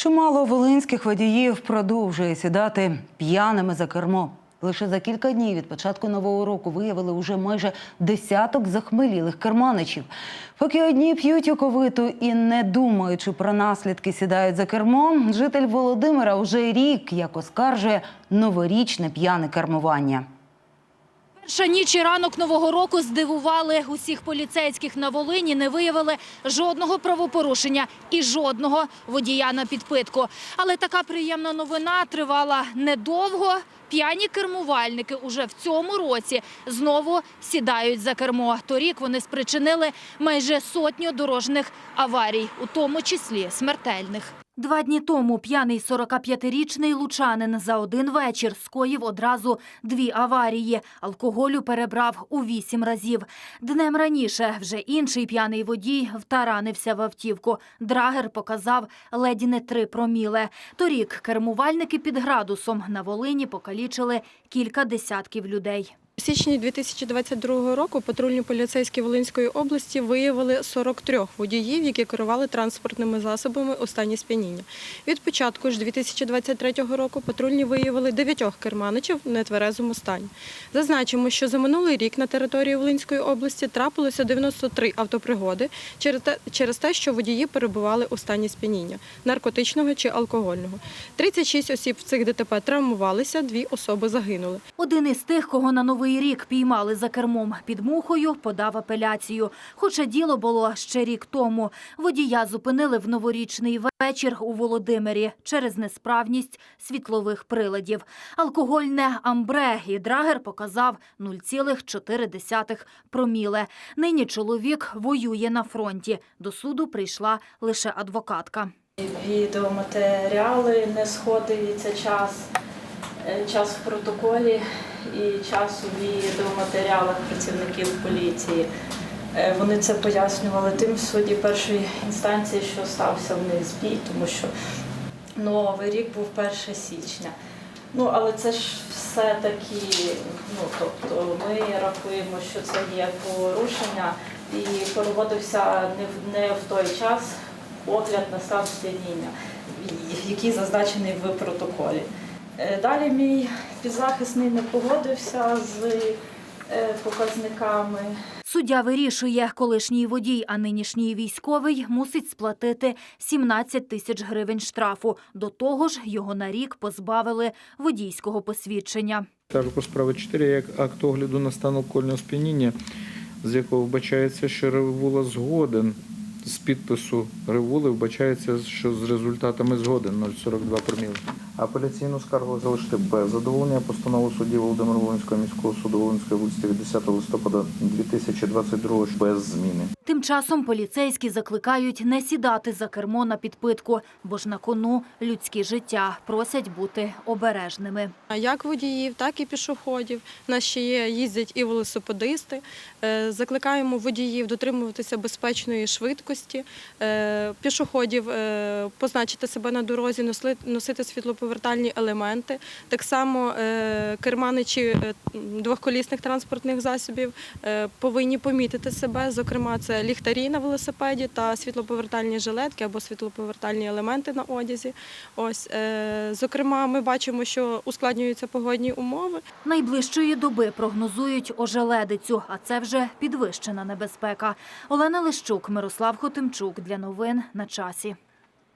Чимало волинських водіїв продовжує сідати п'яними за кермо. Лише за кілька днів від початку нового року виявили уже майже десяток захмелілих керманичів. Поки одні п'ють оковиту і не думаючи про наслідки, сідають за кермо. Житель Володимира уже рік як оскаржує новорічне п'яне кермування. Перша і ранок Нового року здивували усіх поліцейських на Волині, не виявили жодного правопорушення і жодного водія на підпитку. Але така приємна новина тривала недовго. П'яні кермувальники уже в цьому році знову сідають за кермо. Торік вони спричинили майже сотню дорожніх аварій, у тому числі смертельних. Два дні тому п'яний 45-річний лучанин за один вечір скоїв одразу дві аварії. Алкоголю перебрав у вісім разів. Днем раніше вже інший п'яний водій втаранився в автівку. Драгер показав ледь не три проміле. Торік кермувальники під градусом на Волині покалічили кілька десятків людей. Січні 2022 року патрульні поліцейські Волинської області виявили 43 водіїв, які керували транспортними засобами у стані сп'яніння. Від початку ж 2023 року патрульні виявили 9 керманичів в нетверезому стані. Зазначимо, що за минулий рік на території Волинської області трапилося 93 автопригоди через те, що водії перебували у стані сп'яніння наркотичного чи алкогольного. 36 осіб в цих ДТП травмувалися, дві особи загинули. Один із тих, кого на новий рік піймали за кермом під мухою, подав апеляцію. Хоча діло було ще рік тому. Водія зупинили в новорічний вечір у Володимирі через несправність світлових приладів. Алкогольне амбре і драгер показав 0,4 проміле. Нині чоловік воює на фронті. До суду прийшла лише адвокатка. Відеоматеріали не сходиться час, е, час в протоколі і час у відеоматеріалах працівників поліції. Е, Вони це пояснювали тим в суді першої інстанції, що стався в них збій, тому що новий рік був 1 січня. Ну, але це ж все-таки, ну тобто ми рахуємо, що це є порушення і проводився в не в той час огляд на стан сп'яніння, який зазначений в протоколі. Е, Далі мій підзахисний не погодився з е, показниками. Суддя вирішує, колишній водій, а нинішній військовий мусить сплатити 17 тисяч гривень штрафу. До того ж, його на рік позбавили водійського посвідчення. Кажу по справі 4 як акт огляду на стан алкогольного сп'яніння, з якого вбачається, що Ревула згоден з підпису Ривули вбачається, що з результатами згоден 0,42 проміли. Апеляційну скаргу залишити без задоволення постанову судді Володимир Волинського міського суду Волинської області від 10 листопада 2022 без зміни. Тим часом поліцейські закликають не сідати за кермо на підпитку, бо ж на кону людські життя просять бути обережними. Як водіїв, так і пішоходів. У нас ще є їздять і велосипедисти. Е, Закликаємо водіїв дотримуватися безпечної швидкості, е, пішоходів е, позначити себе на дорозі, носити світлоповертальні елементи. Так само керманичі двохколісних транспортних засобів повинні помітити себе. Зокрема, це ліхтарі на велосипеді та світлоповертальні жилетки або світлоповертальні елементи на одязі. Ось, е, зокрема, ми бачимо, що ускладнюються погодні умови. Найближчої доби прогнозують ожеледицю, а це вже підвищена небезпека. Олена Лищук, Мирослав Хотимчук для новин на часі.